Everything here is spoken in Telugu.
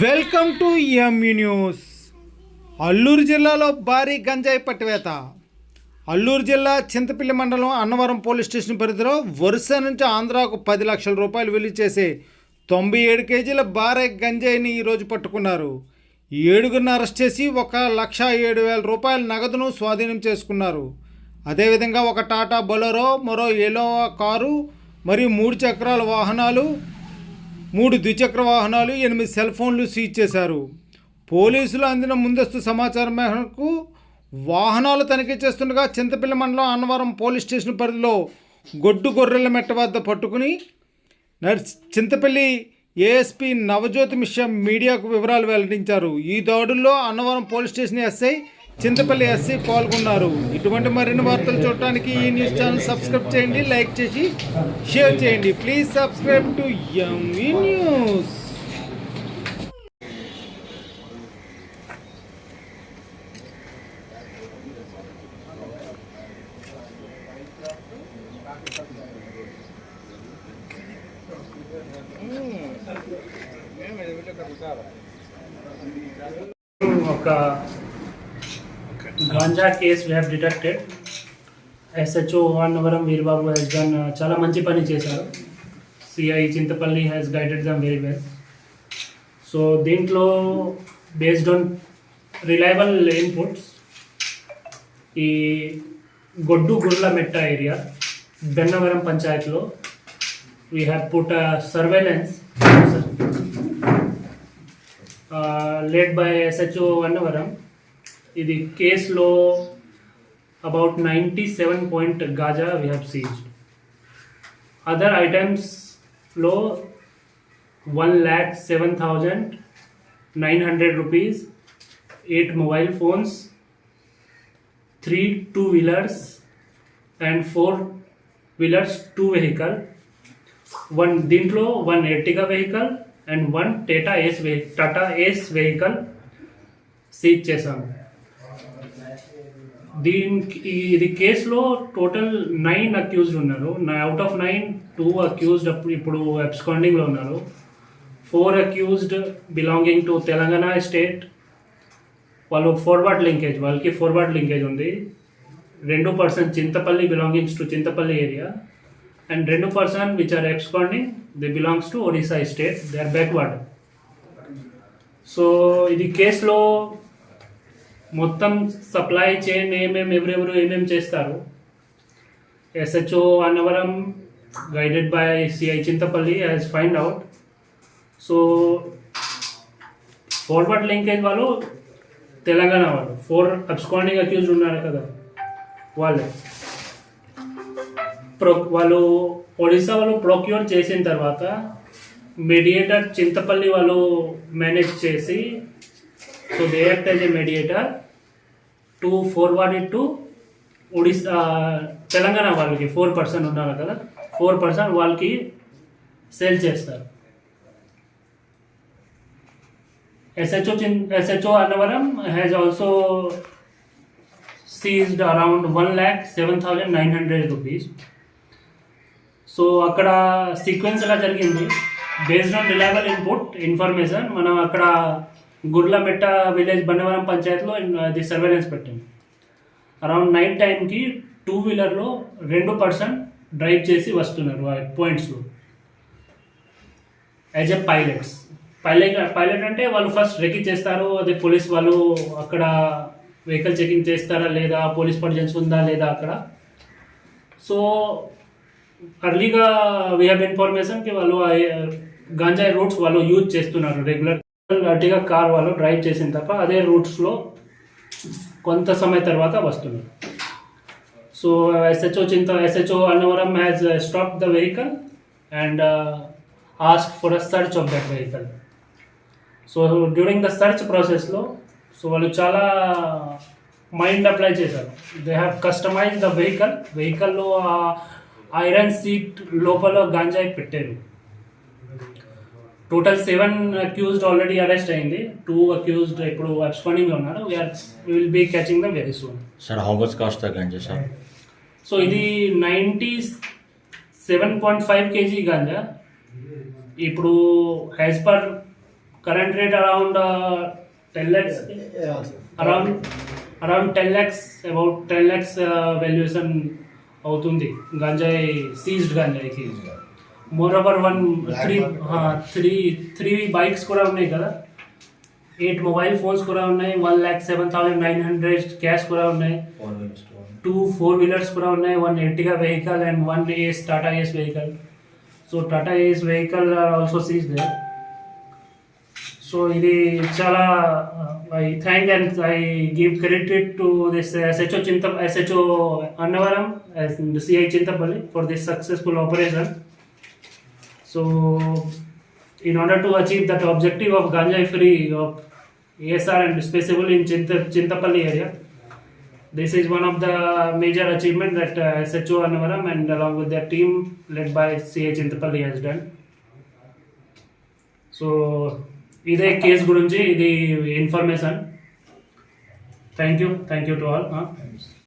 Welcome to ME news. Alluri జిల్లాలో భారీ గంజాయి పట్టివేత. అల్లూరు జిల్లా చింతపల్లి మండలం అన్నవరం పోలీస్ స్టేషన్ పరిధిలో వరుస నుంచి ఆంధ్రాకు పది లక్షల రూపాయలు విలువ చేసే తొంభై ఏడు కేజీల భారీ గంజాయిని ఈరోజు పట్టుకున్నారు. ఏడుగురిని అరెస్ట్ చేసి ఒక లక్ష ఏడు వేల రూపాయల నగదును స్వాధీనం చేసుకున్నారు. అదేవిధంగా ఒక టాటా బొలరో మరో ఎలోవా కారు మరియు మూడు చక్రాల వాహనాలు మూడు ద్విచక్ర వాహనాలు ఎనిమిది సెల్ ఫోన్లు సీజ్ చేశారు. పోలీసులు అందిన ముందస్తు సమాచారం మేరకు వాహనాలు తనిఖీ చేస్తుండగా చింతపల్లి మండలం అన్నవరం పోలీస్ స్టేషన్ పరిధిలో గొడ్డు గొర్రెల మెట్ట వద్ద పట్టుకుని నర్స్ చింతపల్లి ఏఎస్పి నవజ్యోతి మిశ్రా మీడియాకు వివరాలు వెల్లడించారు. ఈ దాడుల్లో Annavaram police station SI Chintapalli SC పాల్గొన్నారు. ఇటువంటి మరిన్ని వార్తలు చూడటానికి ఈ న్యూస్ ఛానల్ సబ్స్క్రైబ్ చేయండి లైక్ చేసి షేర్ చేయండి. Please subscribe to ME news. ఒక ganja case we have detected SHO Annavaram Veerababu he's done uh, చాలా మంచి పని చేశారు. CI Chintapalli has guided them very well so దీంట్లో బేస్డ్ ఆన్ రిలయబుల్ ఇన్పుట్స్ ఈ గొడ్డు Gurla Metta area Bennavaram పంచాయత్లో we have put surveillance late by SHO Annavaram. ఇది కేసులో about ninety seven point ganja we have seized other ఐటమ్స్లో one lakh seven thousand nine hundred rupees eight mobile phones three two wheelers and four wheelers two vehicle one దీంట్లో one Ertiga vehicle and one Tata ace వెహి Tata ace vehicle seize చేశాను దీనికి ఇది కేసులో టోటల్ నైన్ అక్యూజ్డ్ ఉన్నారు. Out of nine two accused అప్పుడు ఇప్పుడు అబ్స్కాండింగ్లో ఉన్నారు. Four accused belonging to Telangana state వాళ్ళు ఫార్వర్డ్ లింకేజ్ వాళ్ళకి ఫార్వర్డ్ లింకేజ్ ఉంది. రెండు person Chintapalli belongings to Chintapalli area and రెండు person which are absconding they belongs to Odisha state they are backward so ఇది కేసులో మొత్తం సప్లై చైన్ ఏమేమి ఎవరెవరు ఏమేమి చేస్తారు? SHO Annavaram guided by CI Chintapalli has find out so forward linkage వాళ్ళు తెలంగాణ వాళ్ళు. ఫోర్ అబ్స్కాండింగ్ అక్యూజ్డ్ ఉన్నారు కదా వాళ్ళే. ప్రో వాళ్ళు ఒడిశా వాళ్ళు ప్రొక్యూర్ చేసిన తర్వాత మీడియేటర్ చింతపల్లి వాళ్ళు మేనేజ్ చేసి so they act as a mediator to forward it to Odisha Telangana వాళ్ళకి. ఫోర్ పర్సెంట్ ఉన్నారు కదా. ఫోర్ పర్సెంట్ వాళ్ళకి సేల్ చేస్తారు. ఎస్హెచ్ఓ చిన్ SHO Annavaram has also seized around one lakh seven thousand nine hundred rupees so అక్కడ సీక్వెన్స్ ఎలా జరిగింది. Based on reliable input information మనం అక్కడ గుడ్లమెట్ట విలేజ్ బండవరం పంచాయత్లో అది సర్వేలెన్స్ పెట్టింది అరౌండ్ నైట్ టైంకి టూ వీలర్లో రెండు పర్సన్ డ్రైవ్ చేసి వస్తున్నారు ఆ పాయింట్స్లో as a pilots pilot pilot అంటే వాళ్ళు ఫస్ట్ రెక్కి చేస్తారు అదే పోలీస్ వాళ్ళు అక్కడ వెహికల్ చెకింగ్ చేస్తారా లేదా పోలీస్ పర్జెన్స్ ఉందా లేదా అక్కడ. సో అర్లీగా వీ హ్యావ్ ఇన్ఫర్మేషన్కి వాళ్ళు గాంజాయి రూట్స్ వాళ్ళు యూజ్ చేస్తున్నారు రెగ్యులర్ గట్టిగా కార్ వాళ్ళు డ్రైవ్ చేసిన తప్ప అదే రూట్స్లో కొంత సమయం తర్వాత వస్తున్నారు సో ఎస్హెచ్ఓ చింత SHO Annavaram has stop the vehicle and ask for uh search of that vehicle so during the search ప్రాసెస్లో సో వాళ్ళు చాలా మైండ్ అప్లై చేశారు. They have customise the vehicle వెహికల్లో ఐరన్ సీట్ లోపల గాంజాయి పెట్టారు. Total seven accused already arrest అయింది. టూ అక్యూజ్డ్ ఇప్పుడు అబ్స్కాండింగ్లో ఉన్నారు we are will be catching the very soon how much cost the ganja, sir? So ఇది ninety seven point five KG ganja ఇప్పుడు as per current rate around uh, 10 lakhs around around 10 lakhs about 10 lakhs uh, valuation అవుతుంది. గంజాయి సీజ్డ్ గంజాయికి moreover one three three three bikes కూడా ఉన్నాయి కదా ఎయిట్ మొబైల్ ఫోన్స్ కూడా ఉన్నాయి one lakh seven thousand nine hundred cash కూడా ఉన్నాయి టూ ఫోర్ వీలర్స్ కూడా ఉన్నాయి one Ertiga vehicle and one ace Tata ace vehicle so Tata ace vehicle also seize they so ఇది చాలా I thank and I give credit to this SHO చింత SHO Annavaram CI Chintapalli for this successful operation So in order to achieve that objective of ganja free of ASR and specifically in Chinta, Chintapalli area, this is one of the major achievement that uh, SHO Annavaram and along with their team led by CA Chintapalli has done. So ఇదే కేసు గురించి ఇది information thank you thank you to all